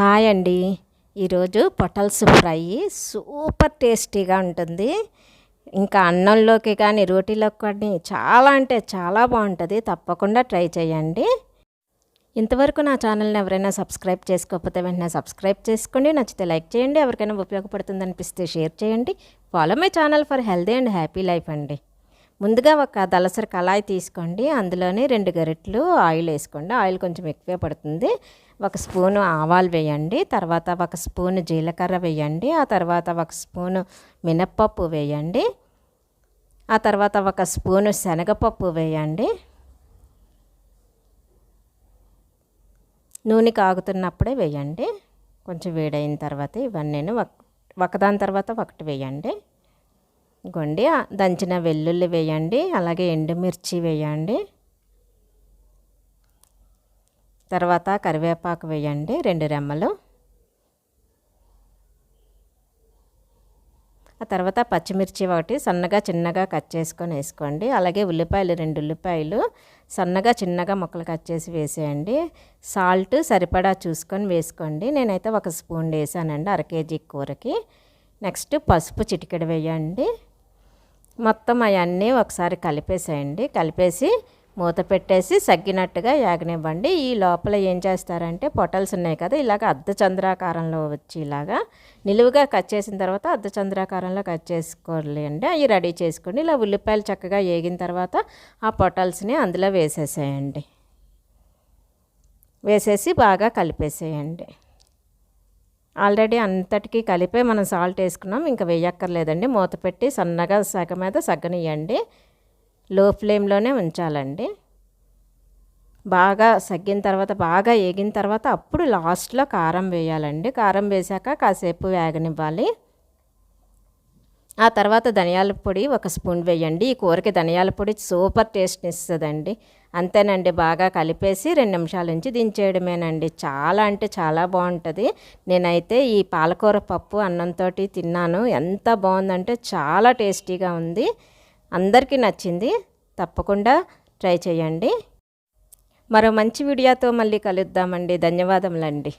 Hi అండి. ఈరోజు పొటల్స్ ఫ్రై సూపర్ టేస్టీగా ఉంటుంది. ఇంకా అన్నంలోకి కానీ రోటీలోకి కానీ చాలా అంటే చాలా బాగుంటుంది. తప్పకుండా ట్రై చేయండి. ఇంతవరకు నా ఛానల్ని ఎవరైనా సబ్స్క్రైబ్ చేసుకోకపోతే వెంటనే సబ్స్క్రైబ్ చేసుకోండి. నచ్చితే లైక్ చేయండి. ఎవరికైనా ఉపయోగపడుతుంది అనిపిస్తే షేర్ చేయండి. Follow my channel for healthy and happy life అండి. ముందుగా ఒక దలసరి కళాయి తీసుకోండి. అందులోనే రెండు గరిటెలు ఆయిల్ వేసుకోండి. ఆయిల్ కొంచెం ఎక్కువే పడుతుంది. ఒక స్పూను ఆవాలు వేయండి. తర్వాత ఒక స్పూను జీలకర్ర వేయండి. ఆ తర్వాత ఒక స్పూను మినప్పప్పు వేయండి. ఆ తర్వాత ఒక స్పూను శనగపప్పు వేయండి. నూనె కాగుతున్నప్పుడే వేయండి. కొంచెం వేడైన తర్వాత ఇవన్నీ ఒకదాని తర్వాత ఒకటి వేయండి. గొండి దంచిన వెల్లుల్లి వేయండి అలాగే ఎండుమిర్చి వేయండి. తర్వాత కరివేపాకు వేయండి రెండు రెమ్మలు. ఆ తర్వాత పచ్చిమిర్చి ఒకటి సన్నగా చిన్నగా కట్ చేసుకొని వేసుకోండి. అలాగే ఉల్లిపాయలు రెండు ఉల్లిపాయలు సన్నగా చిన్నగా ముక్కలు కట్ చేసి వేసేయండి. సాల్ట్ సరిపడా చూసుకొని వేసుకోండి. నేనైతే ఒక స్పూన్ వేసానండి అర కేజీ కూరకి. నెక్స్ట్ పసుపు చిటికెడు వేయండి. మొత్తం అవన్నీ ఒకసారి కలిపేసేయండి. కలిపేసి మూత పెట్టేసి సగ్గినట్టుగా యాగనివ్వండి. ఈ లోపల ఏం చేస్తారంటే పొటల్స్ ఉన్నాయి కదా ఇలాగ అర్ధ చంద్రాకారంలో వచ్చి ఇలాగా నిలువుగా కట్ చేసిన తర్వాత అర్ధ చంద్రాకారంలో కట్ చేసుకోలేండి అవి రెడీ చేసుకోండి. ఇలా ఉల్లిపాయలు చక్కగా వేగిన తర్వాత ఆ పొటల్స్ని అందులో వేసేసేయండి. వేసేసి బాగా కలిపేసేయండి. ఆల్రెడీ అంతటికీ కలిపే మనం సాల్ట్ వేసుకున్నాం. ఇంకా వేయక్కర్లేదండి. మూత పెట్టి సన్నగా సగ మీద సగ్గనియండి లో ఫ్లేమ్లోనే ఉంచాలండి. బాగా సగ్గిన తర్వాత బాగా వేగిన తర్వాత అప్పుడు లాస్ట్లో కారం వేయాలండి. కారం వేసాక కాసేపు వేగనివ్వాలి. ఆ తర్వాత ధనియాల పొడి ఒక స్పూన్ వేయండి. ఈ కూరకి ధనియాల పొడి సూపర్ టేస్ట్ ఇస్తుందండి. అంతేనండి బాగా కలిపేసి రెండు నిమిషాల నుంచి దించేయడమేనండి. చాలా అంటే చాలా బాగుంటుంది. నేనైతే ఈ పాలకూర పప్పు అన్నంతో తిన్నాను. ఎంత బాగుందంటే చాలా టేస్టీగా ఉంది. అందరికీ నచ్చింది. తప్పకుండా ట్రై చేయండి. మరో మంచి వీడియోతో మళ్ళీ కలుద్దామండి. ధన్యవాదములండి.